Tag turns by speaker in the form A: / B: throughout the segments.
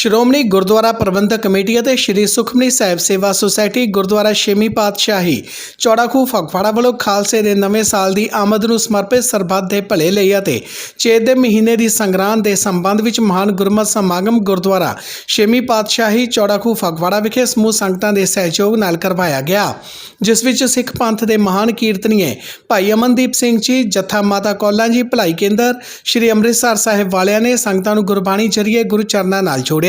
A: ਸ਼੍ਰੋਮਣੀ ਗੁਰਦੁਆਰਾ ਪ੍ਰਬੰਧਕ committee ਅਤੇ ਸ਼੍ਰੀ ਸੁਖਮਨੀ ਸਾਹਿਬ ਸੇਵਾ society Gurdwara ਛੇਵੀਂ ਪਾਤਸ਼ਾਹੀ ਚੌੜਾਖੂ ਫਗਵਾੜਾ ਵੱਲੋਂ ਖਾਲਸੇ ਦੇ ਨਵੇਂ ਸਾਲ ਦੀ ਆਮਦ ਨੂੰ ਸਮਰਪਿਤ ਸਰਬੱਤ ਦੇ ਭਲੇ ਲਈ ਅਤੇ ਚੇਤ ਦੇ ਮਹੀਨੇ ਦੀ ਸੰਗਰਾਂਦ ਦੇ ਸੰਬੰਧ ਵਿੱਚ ਮਹਾਨ ਗੁਰਮਤਿ ਸਮਾਗਮ ਗੁਰਦੁਆਰਾ ਛੇਵੀਂ ਪਾਤਸ਼ਾਹੀ ਚੌੜਾਖੂ ਫਗਵਾੜਾ ਵਿਖੇ ਸਮੂਹ ਸੰਗਤਾਂ ਦੇ ਸਹਿਯੋਗ ਨਾਲ ਕਰਵਾਇਆ ਗਿਆ, ਜਿਸ ਵਿੱਚ ਸਿੱਖ ਪੰਥ ਦੇ ਮਹਾਨ ਕੀਰਤਨੀਏ ਭਾਈ ਅਮਨਦੀਪ ਸਿੰਘ ਜੀ, ਜੱਥਾ ਮਾਤਾ ਕੌਲਾਂ ਜੀ, ਭਲਾਈ ਕੇਂਦਰ, ਸ਼੍ਰੀ ਅੰਮ੍ਰਿਤਸਰ ਸਾਹਿਬ ਵਾਲਿਆਂ ਨੇ ਸੰਗਤਾਂ ਨੂੰ ਗੁਰਬਾਣੀ ਜਰੀਏ ਗੁਰੂ ਚਰਨਾਂ ਨਾਲ ਜੋੜਿਆ।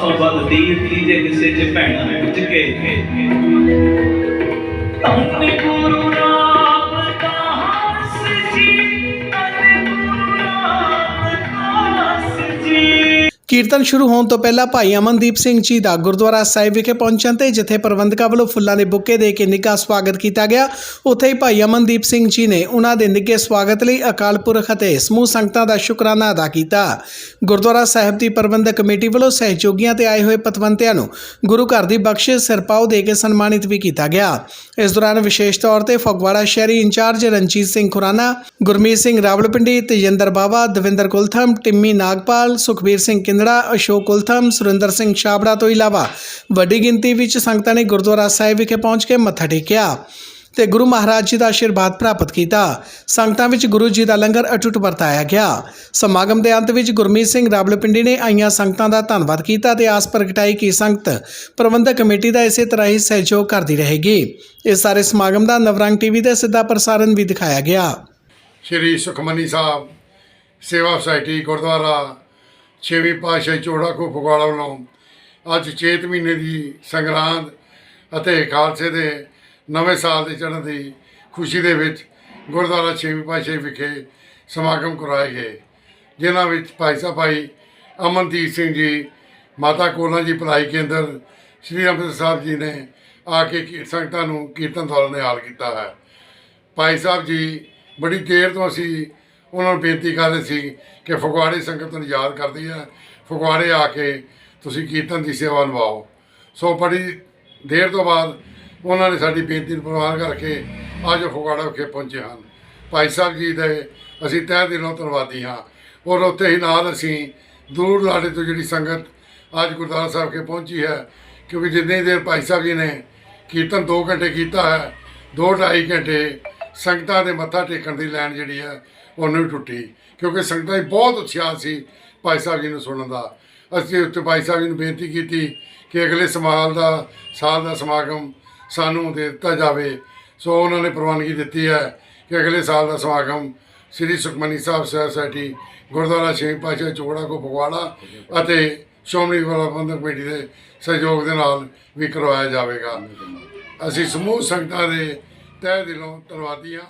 B: ਤੋਂ ਵੱਧ ਦੀਪ ਦੀ ਜੇ ਕਿਸੇ ਚ ਭੈਣਾ ਪੁੱਜ ਕੇ। ਧੰਨ ਗੁਰੂ ਰਾਮਦਾਸ
A: ਕੀਰਤਨ ਸ਼ੁਰੂ ਹੋਣ ਤੋਂ ਪਹਿਲਾਂ ਭਾਈ ਅਮਨਦੀਪ ਸਿੰਘ ਜੀ ਦਾ ਗੁਰਦੁਆਰਾ ਸਾਹਿਬ ਵਿਖੇ ਪਹੁੰਚਣ ਤੇ ਜਿੱਥੇ ਪ੍ਰਬੰਧਕਾਂ ਵੱਲੋਂ ਫੁੱਲਾਂ ਦੇ ਬੁੱਕੇ ਦੇ ਕੇ ਨਿੱਘਾ ਸਵਾਗਤ ਕੀਤਾ ਗਿਆ। ਉੱਥੇ ਹੀ ਭਾਈ ਅਮਨਦੀਪ ਸਿੰਘ ਜੀ ਨੇ ਉਹਨਾਂ ਦੇ ਨਿੱਘੇ ਸਵਾਗਤ ਲਈ ਅਕਾਲ ਪੁਰਖ ਅਤੇ ਸਮੂਹ ਸੰਗਤਾਂ ਦਾ ਸ਼ੁਕਰਾਨਾ ਅਦਾ ਕੀਤਾ। ਗੁਰਦੁਆਰਾ ਸਾਹਿਬ ਦੀ ਪ੍ਰਬੰਧਕ ਕਮੇਟੀ ਵੱਲੋਂ ਸਹਿਯੋਗੀਆਂ ਤੇ ਆਏ ਹੋਏ ਪਤਵੰਤਿਆਂ ਨੂੰ ਗੁਰੂ ਘਰ ਦੀ ਬਖਸ਼ਿਸ਼, ਸਿਰਪਾਓ ਦੇ ਕੇ ਸਨਮਾਨਿਤ ਵੀ ਕੀਤਾ ਗਿਆ। ਇਸ ਦੌਰਾਨ ਵਿਸ਼ੇਸ਼ ਤੌਰ ਤੇ ਫਗਵਾੜਾ ਸ਼ਹਿਰੀ ਇੰਚਾਰਜ ਰਣਜੀਤ ਸਿੰਘ ਖੁਰਾਨਾ, ਗੁਰਮੀਤ ਸਿੰਘ ਰਾਵਲਪਿੰਡੀ, ਤੇਜਿੰਦਰ ਬਾਵਾ, ਦਵਿੰਦਰ ਕੁਲਥਮ ਟਿੰਮੀ ਨਾਗਪਾਲ, ਸੁਖਬੀਰ ਸਿੰਘ ਕਿੰਦੜਾ ਅਸ਼ੋਕ ਕੁਲਥਮ ਸੁਰਿੰਦਰ ਸਿੰਘ ਛਾਬੜਾ ਤੋਂ ਇਲਾਵਾ ਵੱਡੀ ਗਿਣਤੀ ਵਿੱਚ ਸੰਗਤਾਂ ਨੇ ਗੁਰਦੁਆਰਾ ਸਾਹਿਬ ਵਿਖੇ ਪਹੁੰਚ ਕੇ ਮੱਥਾ ਟੇਕਿਆ ਤੇ ਗੁਰੂ ਮਹਾਰਾਜ ਜੀ ਦਾ ਆਸ਼ੀਰਵਾਦ ਪ੍ਰਾਪਤ ਕੀਤਾ। ਸੰਗਤਾਂ ਵਿੱਚ ਗੁਰੂ ਜੀ ਦਾ ਲੰਗਰ ਅਟੁੱਟ ਵਰਤਾਇਆ ਗਿਆ। ਸਮਾਗਮ ਦੇ ਅੰਤ ਵਿੱਚ ਗੁਰਮੀਤ ਸਿੰਘ ਰਾਵਲਪਿੰਡੀ ਨੇ ਆਈਆਂ ਸੰਗਤਾਂ ਦਾ ਧੰਨਵਾਦ ਕੀਤਾ ਤੇ ਆਸ ਪ੍ਰਗਟਾਈ ਕਿ ਸੰਗਤ ਪ੍ਰਬੰਧਕ ਕਮੇਟੀ ਦਾ ਇਸੇ ਤਰ੍ਹਾਂ ਹੀ ਸਹਿਯੋਗ ਕਰਦੀ ਰਹੇਗੀ। ਇਸ ਸਾਰੇ ਸਮਾਗਮ ਦਾ ਨਵਰੰਗ ਟੀਵੀ ਤੇ ਸਿੱਧਾ ਪ੍ਰਸਾਰਣ ਵੀ ਦਿਖਾਇਆ ਗਿਆ।
C: ਸ਼੍ਰੀ ਸੁਖਮਨੀ ਸਾਹਿਬ, ਸੇਵਾ ਸੁਸਾਇਟੀ, ਗੁਰਦੁਆਰਾ ਛੇਵੀਂ ਪਾਤਸ਼ਾਹੀ ਚੋੜਾ ਕੋ ਫਗਵਾੜਾ ਵੱਲੋਂ ਅੱਜ ਚੇਤ ਮਹੀਨੇ ਦੀ ਸੰਗਰਾਂਦ ਅਤੇ ਖਾਲਸੇ ਦੇ ਨਵੇਂ ਸਾਲ ਦੇ ਚੜ੍ਹਨ ਦੀ ਖੁਸ਼ੀ ਦੇ ਵਿੱਚ ਗੁਰਦੁਆਰਾ ਛੇਵੀਂ ਪਾਤਸ਼ਾਹੀ ਵਿਖੇ ਸਮਾਗਮ ਕਰਵਾਏ ਗਏ, ਜਿਨ੍ਹਾਂ ਵਿੱਚ ਭਾਈ ਸਾਹਿਬ ਭਾਈ ਅਮਨਦੀਪ ਸਿੰਘ ਜੀ, ਮਾਤਾ ਕੋਲਾਂ ਜੀ, ਭਲਾਈ ਕੇਂਦਰ, ਸ੍ਰੀ ਅੰਮ੍ਰਿਤਸਰ ਸਾਹਿਬ ਜੀ ਨੇ ਆ ਕੇ ਕੀ- ਸੰਗਤਾਂ ਨੂੰ ਕੀਰਤਨ ਦੌਰ ਨਿਹਾਲ ਕੀਤਾ ਹੈ। ਭਾਈ ਸਾਹਿਬ ਜੀ, ਬੜੀ ਦੇਰ ਤੋਂ ਅਸੀਂ ਉਹਨਾਂ ਨੂੰ ਬੇਨਤੀ ਕਰਦੇ ਸੀ ਕਿ ਫਗਵਾੜੇ ਸੰਗਤ ਨੂੰ ਯਾਦ ਕਰਦੀ ਹੈ। ਫਗਵਾੜੇ ਆ ਕੇ ਤੁਸੀਂ ਕੀਰਤਨ ਦੀ ਸੇਵਾ ਨਿਭਾਓ। ਸੋ ਬੜੀ ਦੇਰ ਤੋਂ ਬਾਅਦ ਉਹਨਾਂ ਨੇ ਸਾਡੀ ਬੇਨਤੀ ਨੂੰ ਪ੍ਰਵਾਨ ਕਰਕੇ ਅੱਜ ਉਹ ਫਗਵਾੜਾ ਵਿਖੇ ਪਹੁੰਚੇ ਹਨ। ਭਾਈ ਸਾਹਿਬ ਜੀ ਦੇ ਅਸੀਂ ਤਹਿ ਦਿਲੋਂ ਧੰਨਵਾਦੀ ਹਾਂ। ਔਰ ਉੱਥੇ ਹੀ ਨਾਲ ਅਸੀਂ ਦੂਰ ਲਾਡੇ ਤੋਂ ਜਿਹੜੀ ਸੰਗਤ ਅੱਜ ਗੁਰਦੁਆਰਾ ਸਾਹਿਬ ਕੇ ਪਹੁੰਚੀ ਹੈ, ਕਿਉਂਕਿ ਜਿੰਨੀ ਦੇਰ ਭਾਈ ਸਾਹਿਬ ਜੀ ਨੇ ਕੀਰਤਨ 2 ਘੰਟੇ ਕੀਤਾ ਹੈ, ਦੋ ਢਾਈ ਘੰਟੇ ਸੰਗਤਾਂ ਦੇ ਮੱਥਾ ਟੇਕਣ ਦੀ ਲਾਈਨ ਜਿਹੜੀ ਹੈ ਉਹਨੂੰ ਵੀ ਟੁੱਟੀ। ਕਿਉਂਕਿ ਸੰਗਤਾਂ ਦੀ ਬਹੁਤ ਉਤਸ਼ਾਹ ਸੀ ਭਾਈ ਸਾਹਿਬ ਜੀ ਨੂੰ ਸੁਣਨ ਦਾ। ਅਸੀਂ ਉੱਤੇ ਭਾਈ ਸਾਹਿਬ ਜੀ ਨੂੰ ਬੇਨਤੀ ਕੀਤੀ ਕਿ ਅਗਲੇ ਸਮਾਲ ਦਾ, ਸਾਲ ਦਾ ਸਮਾਗਮ ਸਾਨੂੰ ਦੇ ਦਿੱਤਾ ਜਾਵੇ। ਸੋ ਉਹਨਾਂ ਨੇ ਪ੍ਰਵਾਨਗੀ ਦਿੱਤੀ ਹੈ ਕਿ ਅਗਲੇ ਸਾਲ ਦਾ ਸਮਾਗਮ ਸ੍ਰੀ ਸੁਖਮਨੀ ਸਾਹਿਬ ਸੋਸਾਇਟੀ, ਗੁਰਦੁਆਰਾ ਛੇਵੀਂ ਪਾਤਸ਼ਾਹ ਚੋੜਾ ਕੋ ਫਗਵਾੜਾ ਅਤੇ ਸ਼੍ਰੋਮਣੀ ਗੁਰਦੁਆਰਾ ਪ੍ਰਬੰਧਕ ਕਮੇਟੀ ਦੇ ਸਹਿਯੋਗ ਦੇ ਨਾਲ ਵੀ ਕਰਵਾਇਆ ਜਾਵੇਗਾ। ਅਸੀਂ ਸਮੂਹ ਸੰਗਤਾਂ ਦੇ ਤਹਿ ਦਿਲੋਂ ਧੰਨਵਾਦੀ ਹਾਂ